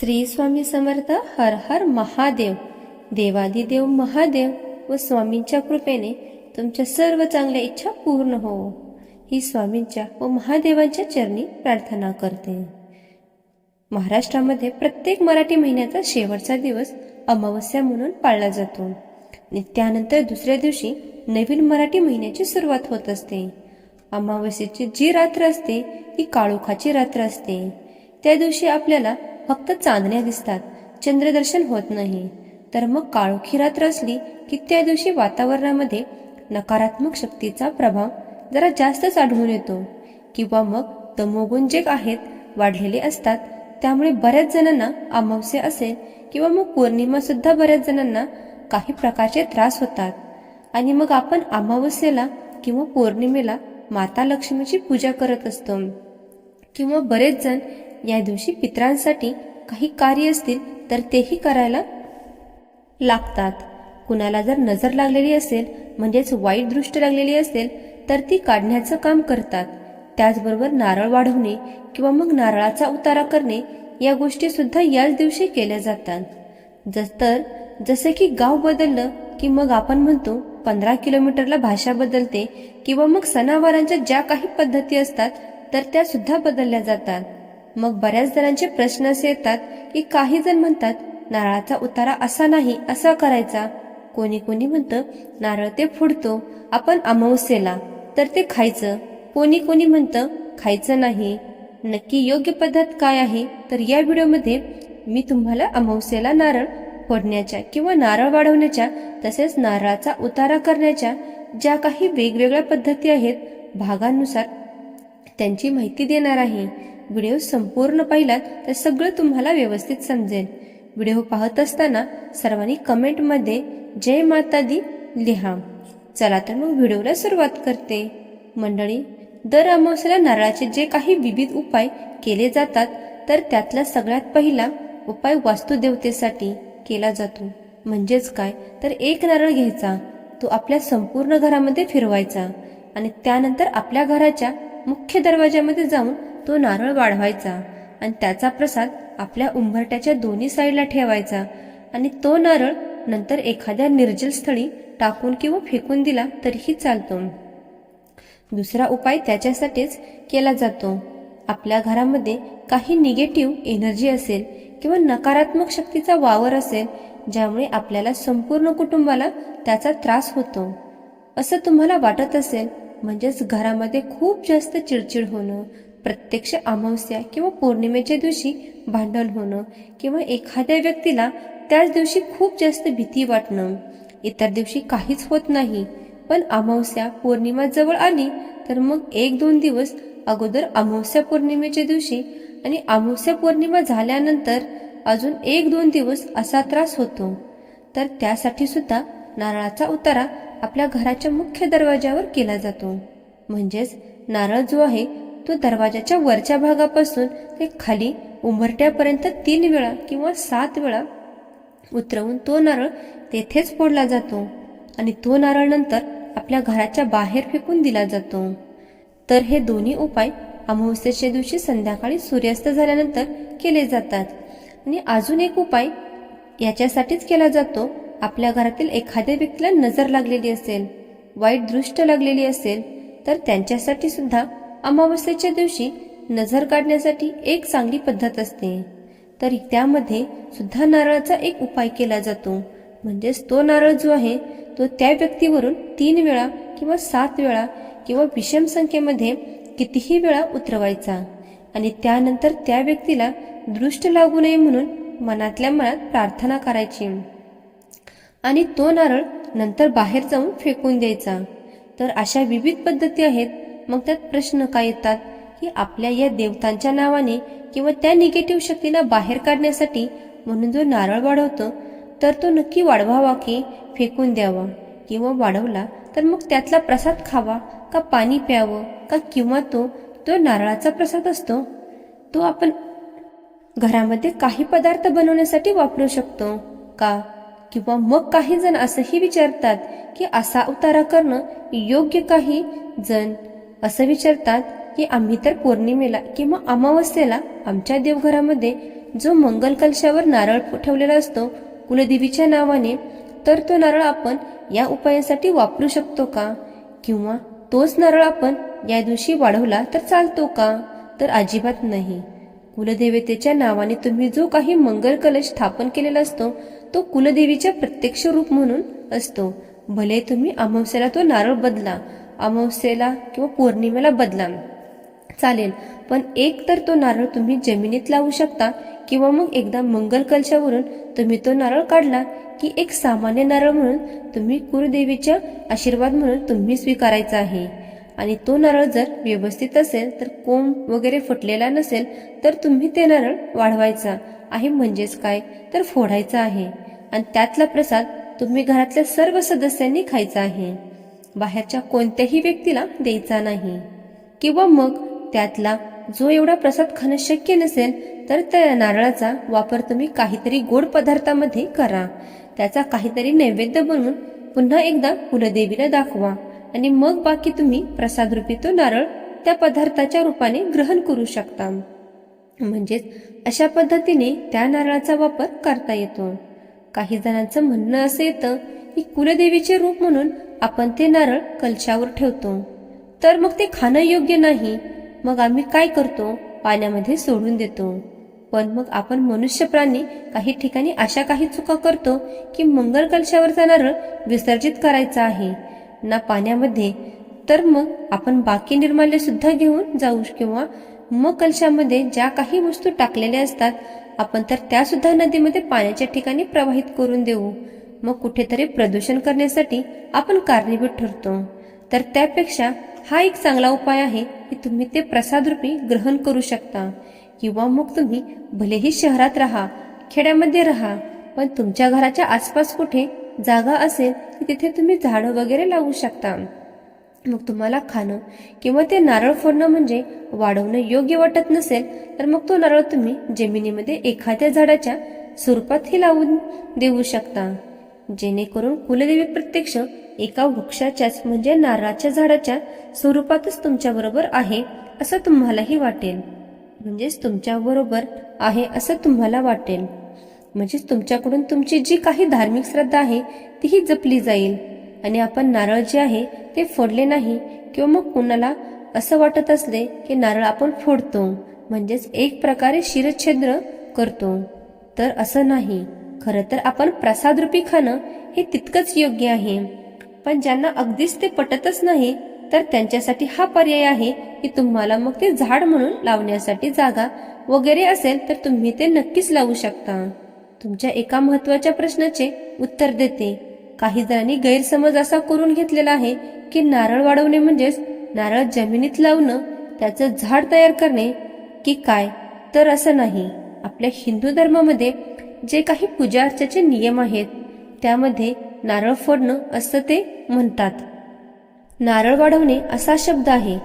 श्री स्वामी समर्थ हर हर महादेव. देवादिदेव महादेव व स्वामींच्या कृपेने तुमच्या सर्व चांगल्या इच्छा पूर्ण हो. ही स्वामींच्या व महादेवांच्या चरणी प्रार्थना करते. महाराष्ट्रामध्ये प्रत्येक मराठी महिन्याचा शेवटचा दिवस अमावस्या म्हणून पाळला जातो. आणि त्यानंतर दुसऱ्या दिवशी नवीन मराठी महिन्याची सुरुवात होत असते. अमावस्येची जी रात्र असते ती काळोखाची रात्र असते. त्या दिवशी आपल्याला फक्त चांदण्या दिसतात. चंद्रदर्शन होत नाही. तर मग काळोखी रात्र असली की त्या दिवशी वातावरणामध्ये नकारात्मक शक्तीचा प्रभाव जरा जास्तच आढळून येतो. किंवा मग तमोगुण जे आहेत वाढलेले असतात त्यामुळे बऱ्याच जणांना अमावस्या असेल किंवा मग पौर्णिमा सुद्धा बऱ्याच जणांना काही प्रकारचे त्रास होतात. आणि मग आपण अमावस्येला किंवा पौर्णिमेला माता लक्ष्मीची पूजा करत असतो. किंवा बरेच जण या दिवशी पित्रांसाठी काही कार्य असतील तर तेही करायला लागतात. कुणाला जर नजर लागलेली असेल म्हणजेच वाईट दृष्ट लागलेली असेल तर ती काढण्याचं काम करतात. त्याचबरोबर नारळ वाढवणे किंवा मग नारळाचा उतारा करणे या गोष्टी सुद्धा याच दिवशी केल्या जातात. जस तर जसे की गाव बदललं की मग आपण म्हणतो पंधरा किलोमीटरला भाषा बदलते किंवा मग सणावारांच्या ज्या काही पद्धती असतात तर त्या सुद्धा बदलल्या जातात. मग बऱ्याच जणांचे प्रश्न असे येतात की काही जण म्हणतात नारळाचा उतारा असा नाही असा करायचा. कोणी कोणी म्हणतं नारळ ते फुडतो आपण अमावस्येला तर ते खायचं. कोणी कोणी म्हणतं खायचं नाही. नक्की योग्य पद्धत काय आहे? तर या व्हिडिओमध्ये मी तुम्हाला अमावस्येला नारळ फोडण्याच्या किंवा नारळ वाढवण्याच्या तसेच नारळाचा उतारा करण्याच्या ज्या काही वेगवेगळ्या पद्धती आहेत भागांनुसार त्यांची माहिती देणार आहे. व्हिडिओ संपूर्ण पाहिलात तर सगळं तुम्हाला व्यवस्थित समजेल. व्हिडिओ पाहत असताना सर्वांनी कमेंटमध्ये जय माता दी लिहा. चला तर मग व्हिडिओला सुरुवात करते. मंडळी दर अमावस्याला नारळाचे जे काही विविध उपाय केले जातात तर त्यातला सगळ्यात पहिला उपाय वास्तुदेवतेसाठी केला जातो. म्हणजेच काय? तर एक नारळ घ्यायचा. तो आपल्या संपूर्ण घरामध्ये फिरवायचा आणि त्यानंतर आपल्या घराच्या मुख्य दरवाज्यामध्ये जाऊन तो नारळ वाढवायचा आणि त्याचा प्रसाद आपल्या उंबरट्याच्या दोन्ही साईडला ठेवायचा आणि तो नारळ नंतर एखाद्या निर्जल स्थळी टाकून किंवा फेकून दिला तरीही चालतो. दुसरा उपाय त्याच्यासाठीच केला जातो. आपल्या घरामध्ये काही निगेटिव्ह एनर्जी असेल किंवा नकारात्मक शक्तीचा वावर असेल ज्यामुळे आपल्याला संपूर्ण कुटुंबाला त्याचा त्रास होतो. असं तुम्हाला वाटत असेल म्हणजेच घरामध्ये खूप जास्त चिडचिड होणं प्रत्यक्ष अमावस्या किंवा पौर्णिमेच्या दिवशी भांडण होणं किंवा एखाद्या व्यक्तीला त्याच दिवशी खूप जास्त भीती वाटणं. इतर दिवशी काहीच होत नाही. पण अमावस्या पौर्णिमा जवळ आली तर मग एक दोन दिवस अगोदर अमावस्या पौर्णिमेच्या दिवशी आणि अमावस्या पौर्णिमा झाल्यानंतर अजून एक दोन दिवस असा त्रास होतो. तर त्यासाठी सुद्धा नारळाचा उतारा आपल्या घराच्या मुख्य दरवाजावर केला जातो. म्हणजेच नारळ जो आहे तो दरवाजाच्या वरच्या भागापासून ते खाली उंबरट्यापर्यंत तीन वेळा किंवा सात वेळा उतरवून तो नारळ तेथेच फोडला जातो आणि तो नारळ नंतर आपल्या घराच्या बाहेर फेकून दिला जातो. तर हे दोन्ही उपाय अमावस्येच्या दिवशी संध्याकाळी सूर्यास्त झाल्यानंतर केले जातात. आणि अजून एक उपाय याच्यासाठीच केला जातो आपल्या घरातील एखाद्या व्यक्तीला नजर लागलेली असेल वाईट दृष्ट लागलेली असेल तर त्यांच्यासाठी सुद्धा अमावस्येच्या दिवशी नजर काढण्यासाठी एक चांगली पद्धत असते. तर त्यामध्ये सुद्धा नारळाचा एक उपाय केला जातो. म्हणजेच तो नारळ जो आहे तो त्या व्यक्तीवरून तीन वेळा किंवा सात वेळा किंवा विषम संख्येमध्ये कितीही वेळा उतरवायचा. आणि त्यानंतर त्या व्यक्तीला दृष्ट लागू नये म्हणून मनातल्या मनात प्रार्थना करायची. आणि तो नारळ नंतर बाहेर जाऊन फेकून द्यायचा. तर अशा विविध पद्धती आहेत. मग त्यात प्रश्न काय येतात? की आपल्या या देवतांच्या नावाने किंवा त्या निगेटिव्ह शक्तीला बाहेर काढण्यासाठी म्हणून जो नारळ वाढवतो तर तो नक्की वाढवावा की फेकून द्यावा? किंवा वाढवला तर मग त्यातला प्रसाद खावा का पाणी प्यावं का किंवा तो तो नारळाचा प्रसाद असतो? तो आपण घरामध्ये काही पदार्थ बनवण्यासाठी वापरू शकतो का? किंवा मग काही जण असंही विचारतात की असा उतारा करणं योग्य काही? जण असं विचारतात की आम्ही तर पौर्णिमेला किंवा अमावस्येला आमच्या देवघरामध्ये जो मंगल कलशावर नारळ ठेवलेला असतो कुलदेवीच्या नावाने तर तो नारळ आपण या उपायासाठी वापरू शकतो का? किंवा तोच नारळ आपण या दिवशी वाढवला तर चालतो का? तर अजिबात नाही. कुलदेवतेच्या नावाने तुम्ही जो काही मंगल कलश स्थापन केलेला असतो तो कुलदेवीच्या प्रत्यक्ष रूप म्हणून असतो. भले तुम्ही अमावस्याला तो नारळ बदला अमावस्येला किंवा पौर्णिमेला बदला. चालेल पण एक तर तो नारळ तुम्ही जमिनीत लावू शकता किंवा मग एकदा मंगल कलशावरून तुम्ही तो नारळ काढला की एक सामान्य नारळ म्हणून तुम्ही कुलदेवीच्या आशीर्वाद म्हणून तुम्ही स्वीकारायचा आहे. आणि तो नारळ जर व्यवस्थित असेल तर कोंब वगैरे फुटलेला नसेल तर तुम्ही ते नारळ वाढवायचा. आहे म्हणजेच काय? तर फोडायचा आहे. आणि त्यातला प्रसाद तुम्ही घरातल्या सर्व सदस्यांनी खायचा आहे. बाहेरच्या कोणत्याही व्यक्तीला द्यायचा नाही. किंवा मग त्यातला जो एवढा प्रसाद खाणं शक्य नसेल तर त्या नारळाचा वापर तुम्ही काहीतरी गोड पदार्थामध्ये करा. त्याचा काहीतरी नैवेद्य बनवून पुन्हा एकदा कुलदेवीला दाखवा. आणि मग बाकी तुम्ही प्रसाद रूपी तो नारळ त्या पदार्थाच्या रूपाने ग्रहण करू शकता. म्हणजेच अशा पद्धतीने त्या नारळाचा वापर करता येतो. काही जणांचं म्हणणं असं येतं की कुलदेवीचे रूप म्हणून आपण ते नारळ कलशावर ठेवतो. तर मग ते खाणं योग्य नाही. मग आम्ही काय करतो? पाण्यामध्ये सोडून देतो. पण मग आपण मनुष्य प्राणी काही ठिकाणी अशा काही चुका करतो की मंगल कलशावरचा नारळ विसर्जित करायचा आहे. ना पाण्यामध्ये तर मग आपण बाकी निर्माल्य सुद्धा घेऊन जाऊ किंवा मग कलशामध्ये ज्या काही वस्तू टाकलेल्या असतात आपण तर त्या सुद्धा नदीमध्ये पाण्याच्या ठिकाणी प्रवाहित करून देऊ. मग कुठेतरी प्रदूषण करण्यासाठी आपण कारणीभूत ठरतो. तर त्यापेक्षा हा एक चांगला उपाय आहे की तुम्ही ते प्रसाद रूपी ग्रहण करू शकता. किंवा मग तुम्ही भलेही शहरात राहा खेड्यामध्ये राहा पण तुमच्या घराच्या आसपास कुठे जागा असेल की तिथे तुम्ही झाडं वगैरे लावू शकता. मग तुम्हाला खाणं किंवा ते नारळ फोडणं म्हणजे वाढवणं योग्य वाटत नसेल तर मग तो नारळ तुम्ही जमिनीमध्ये एखाद्या झाडाच्या स्वरूपातही लावून देऊ शकता. जेणेकरून कुलदेवी प्रत्यक्ष एका वृक्षाच्याच म्हणजे नारळाच्या झाडाच्या स्वरूपातच तुमच्या बरोबर आहे असं तुम्हालाही वाटेल. म्हणजेच तुमच्या बरोबर आहे असं तुम्हाला वाटेल. म्हणजेच तुमच्याकडून तुमची जी काही धार्मिक श्रद्धा आहे तीही जपली जाईल. आणि आपण नारळ जे आहे ते फोडले नाही किंवा मग कुणाला असं वाटत असले की नारळ आपण फोडतो म्हणजेच एक प्रकारे शिरच्छेद्र करतो. तर असं नाही. खरं तर आपण प्रसादरूपी खाणं हे तितकंच योग्य आहे. पण ज्यांना अगदीच ते पटतच नाही तर त्यांच्यासाठी हा पर्याय आहे की तुम्हाला मग ते झाड म्हणून लावण्यासाठी जागा वगैरे असेल तर तुम्ही ते नक्कीच लावू शकता. तुमच्या एका महत्त्वाच्या प्रश्नाचे उत्तर देते. काही जणांनी गैरसमज असा करून घेतलेला आहे की नारळ वाढवणे म्हणजेच नारळ जमिनीत लावणं त्याचं झाड तयार करणे की काय? तर असं नाही. आपल्या हिंदू धर्मामध्ये जे काही पूजा अर्चाचे नियम आहेत त्यामध्ये नारळ फोडणं असं ते म्हणतात. नारळ वाढवणे असा शब्द आहे.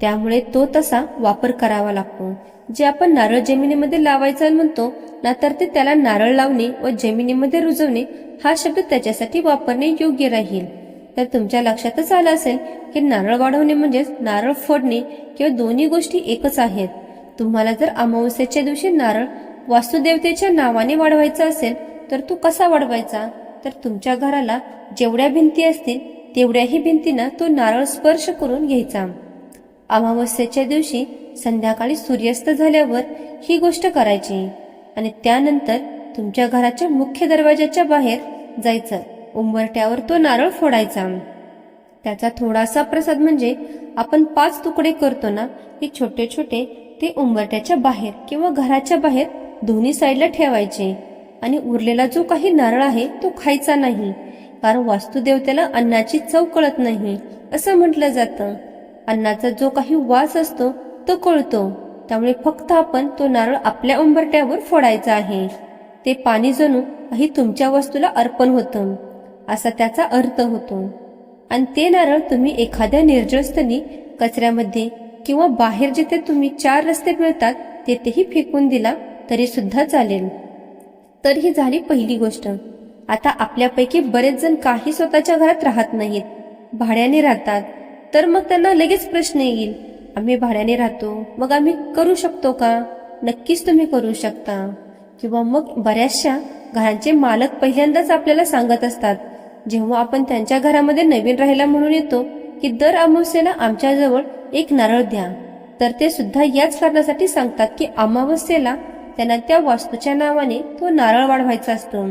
त्यामुळे तो तसा वापर करावा लागतो. जे आपण नारळ जमिनीमध्ये लावायचं म्हणतो ना तर ते त्याला नारळ लावणे व जमिनीमध्ये रुजवणे हा शब्द त्याच्यासाठी वापरणे योग्य राहील. तर तुमच्या लक्षातच आलं असेल की नारळ वाढवणे म्हणजेच नारळ फोडणे किंवा दोन्ही गोष्टी एकच आहेत. तुम्हाला जर अमावस्येच्या दिवशी नारळ वास्तुदेवतेच्या नावाने वाढवायचा असेल तर तो कसा वाढवायचा? तर तुमच्या घराला जेवढ्या भिंती असतील तेवढ्याही भिंतींना तो नारळ स्पर्श करून घ्यायचा. अमावस्येच्या दिवशी संध्याकाळी सूर्यास्त झाल्यावर ही गोष्ट करायची आणि त्यानंतर तुमच्या घराच्या मुख्य दरवाजाच्या बाहेर जायचं. उंबरट्यावर तो नारळ फोडायचा. त्याचा थोडासा प्रसाद म्हणजे आपण पाच तुकडे करतो ना ते छोटे छोटे ते उंबरट्याच्या बाहेर किंवा घराच्या बाहेर दोन्ही साईडला ठेवायचे. आणि उरलेला जो काही नारळ आहे तो खायचा नाही कारण वास्तुदेवतेला अन्नाची चव कळत नाही असं म्हटलं जातं. अन्नाचा जो काही वास असतो तो कळतो. त्यामुळे फक्त आपण तो नारळ आपल्या उंबरट्यावर फोडायचा आहे. ते पाणी जणू काही तुमच्या वस्तूला अर्पण होतं. असा त्याचा अर्थ होतो. आणि ते नारळ तुम्ही एखाद्या निर्जळस्थनी कचऱ्यामध्ये किंवा बाहेर जिथे तुम्ही चार रस्ते मिळतात तेथेही फेकून दिला तरी सुद्धा चालेल. तर ही झाली पहिली गोष्ट. आता आपल्यापैकी बरेच जण काही स्वतःच्या घरात राहत नाहीत. भाड्याने राहतात. तर मग त्यांना लगेच प्रश्न येईल आम्ही भाड्याने राहतो. मग आम्ही करू शकतो का? नक्कीच तुम्ही करू शकता. किंवा मग बऱ्याचशा घरांचे मालक पहिल्यांदाच आपल्याला सांगत असतात. जेव्हा आपण त्यांच्या घरामध्ये नवीन राहायला म्हणून येतो की दर अमावस्येला आमच्याजवळ एक नारळ द्या. तर ते सुद्धा याच कारणासाठी सांगतात की अमावस्येला त्यांना त्या वास्तूच्या नावाने तो नारळ वाढवायचा असतो.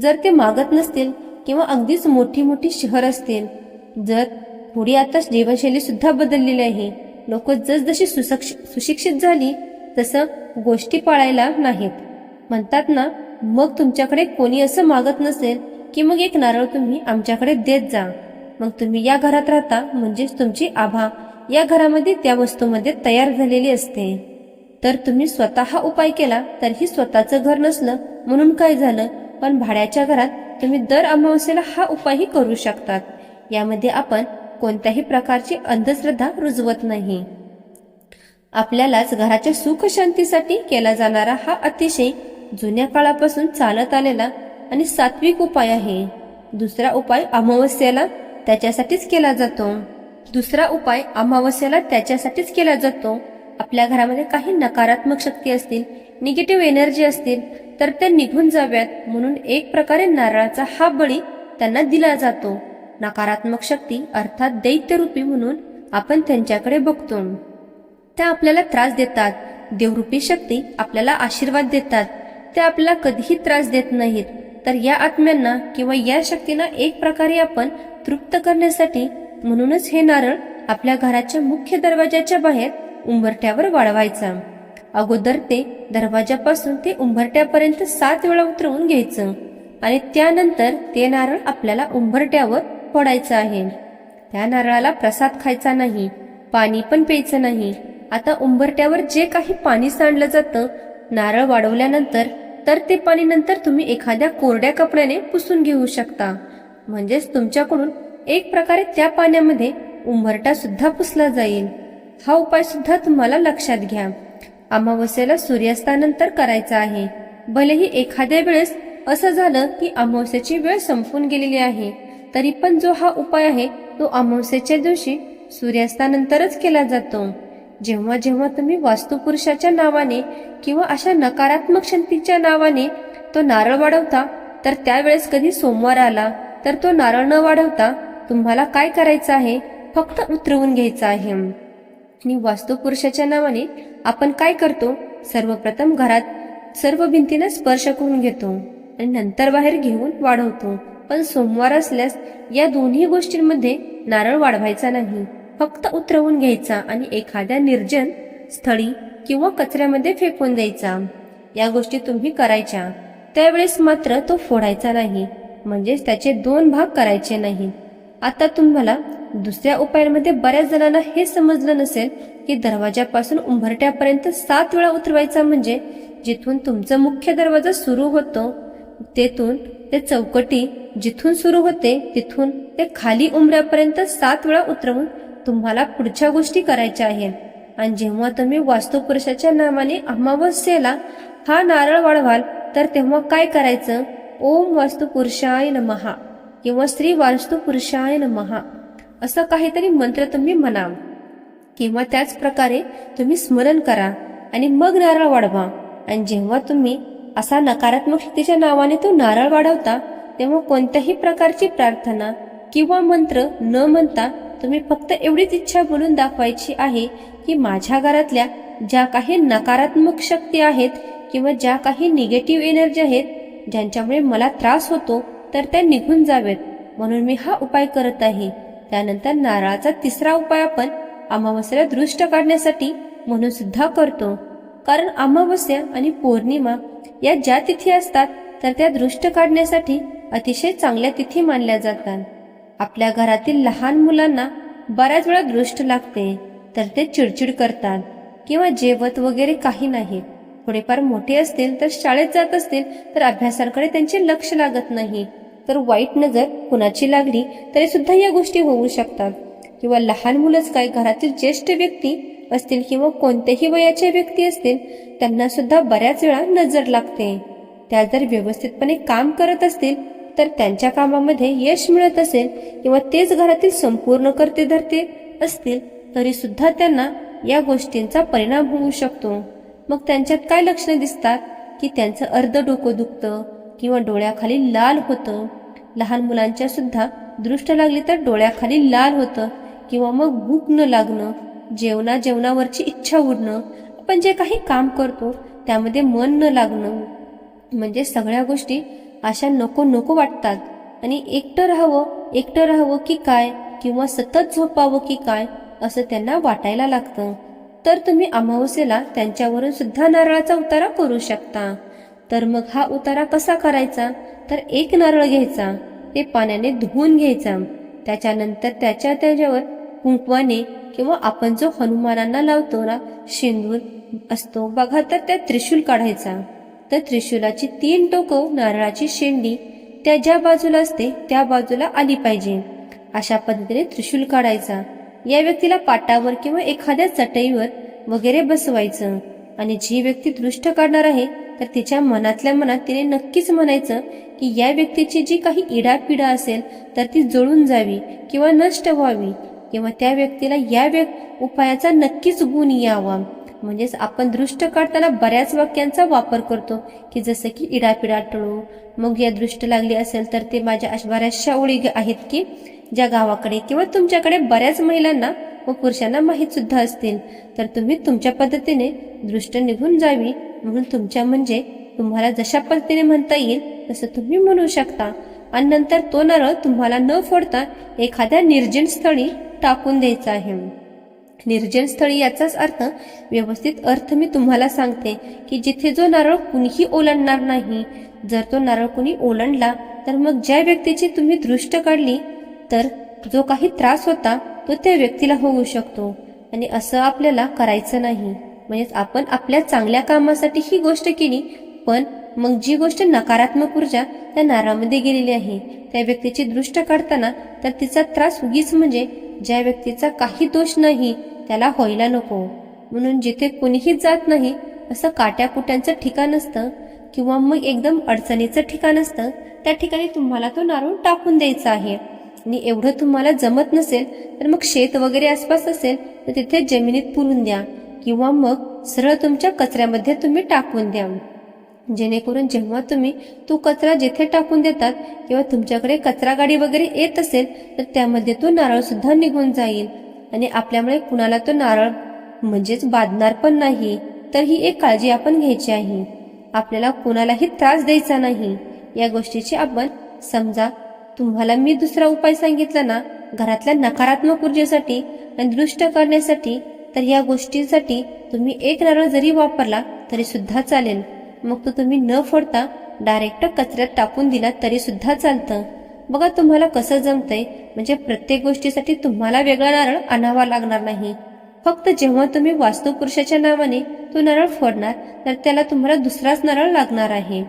जर ते मागत नसतील किंवा अगदीच मोठी मोठी शहर असतील जर थोडी आता जीवनशैली सुद्धा बदललेली आहे लोक जसजशी सुसक्ष सुशिक्षित झाली तसं गोष्टी पाळायला नाहीत. म्हणतात ना मग तुमच्याकडे कोणी असं मागत नसेल की मग एक नारळ तुम्ही आमच्याकडे देत जा. मग तुम्ही या घरात राहता म्हणजेच तुमची आभा या घरामध्ये त्या वस्तूमध्ये तयार झालेली असते. तर तुम्ही स्वतः हा उपाय केला तरीही स्वतःचं घर नसलं म्हणून काय झालं? पण भाड्याच्या घरात तुम्ही दर अमावस्येला हा उपायही करू शकतात. यामध्ये आपण कोणत्याही प्रकारची अंधश्रद्धा रुजवत नाही. आपल्यालाच घराच्या सुख शांतीसाठी केला जाणारा हा अतिशय जुन्या काळापासून चालत आलेला आणि सात्विक उपाय आहे. दुसरा उपाय अमावस्येला त्याच्यासाठीच केला जातो. दुसरा उपाय अमावस्येला त्याच्यासाठीच केला जातो. आपल्या घरामध्ये काही नकारात्मक शक्ती असतील निगेटिव्ह एनर्जी असतील तर त्या निघून जाव्यात म्हणून एक प्रकारे नारळाचा हा बळी त्यांना दिला जातो. नकारात्मक शक्ती अर्थात दैत्यरूपी म्हणून आपण त्यांच्याकडे बघतो. त्या आपल्याला त्रास देतात. देवरूपी शक्ती आपल्याला आशीर्वाद देतात. ते आपल्याला कधीही त्रास देत नाहीत. तर या आत्म्यांना किंवा या शक्तींना एक प्रकारे आपण तृप्त करण्यासाठी म्हणूनच हे नारळ आपल्या घराच्या मुख्य दरवाजाच्या बाहेर उंबरठ्यावर वाढवायचा अगोदर ते दरवाजापासून ते उंबरट्यापर्यंत सात वेळा उतरवून घ्यायचं आणि त्यानंतर ते नारळ आपल्याला उंबरट्यावर फोडायचं आहे. त्या नारळाला प्रसाद खायचा नाही पाणी पण प्यायचं नाही. आता उंबरट्यावर जे काही पाणी सांडलं जातं नारळ वाढवल्यानंतर तर ते पाणी नंतर तुम्ही एखाद्या कोरड्या कपड्याने पुसून घेऊ शकता. म्हणजेच तुमच्याकडून एक प्रकारे त्या पाण्यामध्ये उंबरटा सुद्धा पुसला जाईल. हा उपाय सुद्धा तुम्हाला लक्षात घ्या. अमावस्येला सूर्यास्तानंतर करायचा आहे. भलेही एखाद्या वेळेस असं झालं की अमावस्याची वेळ संपून गेलेली आहे. तरी पण जो हा उपाय आहे तो अमावस्येच्या दिवशी सूर्यास्तानंतरच केला जातो. जेव्हा जेव्हा तुम्ही वास्तुपुरुषाच्या नावाने किंवा अशा नकारात्मक शक्तीच्या नावाने तो नारळ वाढवता तर त्यावेळेस कधी सोमवार आला तर तो नारळ न वाढवता तुम्हाला काय करायचं आहे फक्त उतरवून घ्यायचं आहे. आणि वास्तुपुरुषाच्या नावाने आपण काय करतो सर्वप्रथम घरात सर्व भिंतींना स्पर्श करून घेतो आणि नंतर बाहेर घेऊन वाढवतो. पण सोमवार असल्यास या दोन्ही गोष्टींमध्ये नारळ वाढवायचा नाही. फक्त उतरवून घ्यायचा आणि एखाद्या निर्जन स्थळी किंवा कचऱ्यामध्ये फेकून द्यायचा. या गोष्टी तुम्ही करायच्या. त्यावेळेस मात्र तो फोडायचा नाही. म्हणजेच त्याचे दोन भाग करायचे नाही. आता तुम्हाला दुसऱ्या उपायांमध्ये बऱ्याच जणांना हे समजलं नसेल की दरवाजापासून उंबरट्यापर्यंत सात वेळा उतरवायचा म्हणजे जिथून तुमचा मुख्य दरवाजा सुरू होतो तेथून ते चौकटी जिथून सुरू होते तिथून ते खाली उंबऱ्यापर्यंत सात वेळा उतरवून तुम्हाला पुढच्या गोष्टी करायच्या आहेत. आणि जेव्हा तुम्ही वास्तुपुरुषाच्या नावाने अमावस्येला हा नारळ वाढवाल तर तेव्हा काय करायचं? ओम वास्तुपुरुषाय नमहा किंवा श्री वास्तुपुरुषाय नमहा असं काहीतरी मंत्र तुम्ही म्हणा किंवा त्याच प्रकारे तुम्ही स्मरण करा आणि मग नारळ वाढवा. आणि जेव्हा तुम्ही असा नकारात्मक शक्तीच्या नावाने तो नारळ वाढवता तेव्हा कोणत्याही प्रकारची प्रार्थना किंवा मंत्र न म्हणता तुम्ही फक्त एवढीच इच्छा बोलून दाखवायची आहे की माझ्या घरातल्या ज्या काही नकारात्मक शक्ती आहेत किंवा ज्या काही निगेटिव्ह एनर्जी आहेत ज्यांच्यामुळे मला त्रास होतो तर त्या निघून जावेत. म्हणून मी हा उपाय करत आहे. त्यानंतर नारळाचा तिसरा उपाय आपण अमावस्याला दृष्ट काढण्यासाठी म्हणून सुद्धा करतो. कारण अमावस्या आणि पौर्णिमा या ज्या तिथी असतात तर त्या दृष्ट काढण्यासाठी अतिशय चांगल्या तिथी मानल्या जातात. आपल्या घरातील लहान मुलांना बऱ्याच वेळा दृष्ट लागते तर ते चिडचिड करतात किंवा जेवत वगैरे काही नाही. थोडेफार मोठे असतील तर शाळेत जात असतील तर अभ्यासाकडे त्यांचे लक्ष लागत नाही. तर वाईट नजर कुणाची लागली तरी सुद्धा या गोष्टी होऊ शकतात. किंवा लहान मुलंच काय घरातील ज्येष्ठ व्यक्ती असतील किंवा कोणत्याही वयाच्या व्यक्ती असतील त्यांना सुद्धा बऱ्याच वेळा नजर लागते. त्या जर व्यवस्थितपणे काम करत असतील तर त्यांच्या कामामध्ये यश मिळत असेल किंवा तेच घरातील संपूर्ण करते धरते असतील तरी सुद्धा त्यांना या गोष्टींचा परिणाम होऊ शकतो. मग त्यांच्यात काय लक्षणं दिसतात? की त्यांचं अर्ध डोकं दुखतं किंवा डोळ्याखाली लाल होतं. लहान मुलांच्या सुद्धा दृष्ट लागली तर डोळ्याखाली लाल होतं किंवा मग भूक न लागणं जेवणा जेवणावरची इच्छा उडणं आपण जे काही काम करतो त्यामध्ये मन न लागणं म्हणजे सगळ्या गोष्टी अशा नको नको वाटतात. आणि एकटं राहावं एकटं राहावं की काय किंवा सतत झोपावं की काय असं त्यांना वाटायला लागतं. तर तुम्ही अमावस्येला त्यांच्यावरून सुद्धा नारळाचा उतारा करू शकता. तर मग हा उतारा कसा करायचा? तर एक नारळ घ्यायचा. ते पाण्याने धुवून घ्यायचा. त्याच्यानंतर त्याच्या त्याच्यावर कुंकवाने किंवा आपण जो हनुमानांना लावतो ना शेंदूर असतो. बघा तर त्या त्रिशूल काढायचा. तर त्रिशूलाची तीन टोकं नारळाची शेंडी त्या ज्या बाजूला असते त्या बाजूला आली पाहिजे. अशा पद्धतीने त्रिशूल काढायचा. या व्यक्तीला पाटावर किंवा एखाद्या चटईवर वगैरे बसवायचं. आणि जी व्यक्ती दृष्ट काढणार आहे तर तिच्या मनातल्या मनात तिने नक्कीच म्हणायचं की या व्यक्तीची जी काही इडापिडा असेल तर ती जळून जावी किंवा नष्ट व्हावी. किंवा त्या व्यक्तीला या व्यक् उपायाचा नक्कीच गुण यावा. म्हणजेच आपण दृष्ट काढताना बऱ्याच वाक्यांचा वापर करतो की जसं की इडापिडा टळू. मग या दृष्ट लागली असेल तर ते माझ्या अशा बऱ्याचशा ओळी आहेत की ज्या गावाकडे किंवा तुमच्याकडे बऱ्याच महिलांना व पुरुषांना माहीत सुद्धा असतील. तर तुम्ही तुमच्या पद्धतीने दृष्ट निघून जावी. म्हणून तुमच्या म्हणजे तुम्हाला जशा पद्धतीने म्हणता येईल तसं तुम्ही म्हणू शकता. आणि नंतर तो नारळ तुम्हाला न फोडता एखाद्या निर्जन स्थळी टाकून द्यायचा आहे. निर्जन स्थळी याचाच अर्थ व्यवस्थित अर्थ मी तुम्हाला सांगते की जिथे जो नारळ कुणीही ओलांडणार नाही जर तो नारळ कुणी ओलांडला तर मग ज्या व्यक्तीची तुम्ही दृष्ट काढली तर जो काही त्रास होता तो त्या व्यक्तीला होऊ शकतो. आणि असं आपल्याला करायचं नाही. म्हणजेच आपण आपल्या चांगल्या कामासाठी ही गोष्ट केली पण मग जी गोष्ट नकारात्मक ऊर्जा त्या नारामध्ये गेलेली आहे त्या व्यक्तीची दृष्ट काढताना तर तिचा त्रास उगीच म्हणजे ज्या व्यक्तीचा काही दोष नाही त्याला व्हायला नको. म्हणून जिथे कुणीही जात नाही असं काट्याकुट्यांचं ठिकाण असतं किंवा मग एकदम अडचणीचं ठिकाण असतं त्या ठिकाणी तुम्हाला तो नारळ टाकून द्यायचा आहे. आणि एवढं तुम्हाला जमत नसेल तर मग शेत वगैरे आसपास असेल तर तिथे जमिनीत पुरून द्या किंवा मग सरळ तुमच्या कचऱ्यामध्ये तुम्ही टाकून द्या. जेणेकरून जेव्हा तुम्ही तो कचरा जिथे टाकून देतात किंवा तुमच्याकडे कचरा गाडी वगैरे येत असेल तर त्यामध्ये तो नारळ सुद्धा निघून जाईल. आणि आपल्यामुळे कुणाला तो नारळ म्हणजेच बाधणार पण नाही तर ही एक काळजी आपण घ्यायची आहे. आपल्याला कुणालाही त्रास द्यायचा नाही. या गोष्टीची आपण समजा तुम्हाला मी दुसरा उपाय सांगितला ना घरातल्या नकारात्मक ऊर्जेसाठी आणि दृष्ट करण्यासाठी तर या गोष्टीसाठी तुम्ही एक नारळ जरी वापरला तरी सुद्धा चालेल. मग तो तुम्ही न फोडता डायरेक्ट कचऱ्यात टाकून दिला तरी सुद्धा चालतं. बघा तुम्हाला कसं जमतंय. म्हणजे प्रत्येक गोष्टीसाठी तुम्हाला वेगळा नारळ आणावा लागणार नाही. फक्त जेव्हा तुम्ही वास्तुपुरुषाच्या नावाने तो नारळ फोडणार तर त्याला तुम्हाला दुसराच नारळ लागणार आहे.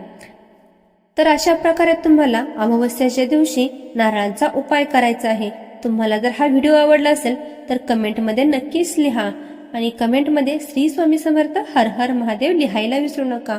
तर अशा प्रकारे तुम्हाला अमावस्याच्या दिवशी नारळांचा उपाय करायचा आहे. तुम्हाला जर हा व्हिडिओ आवडला असेल तर कमेंटमध्ये नक्कीच लिहा. आणि कमेंटमध्ये श्री स्वामी समर्थ हर हर महादेव लिहायला विसरू नका.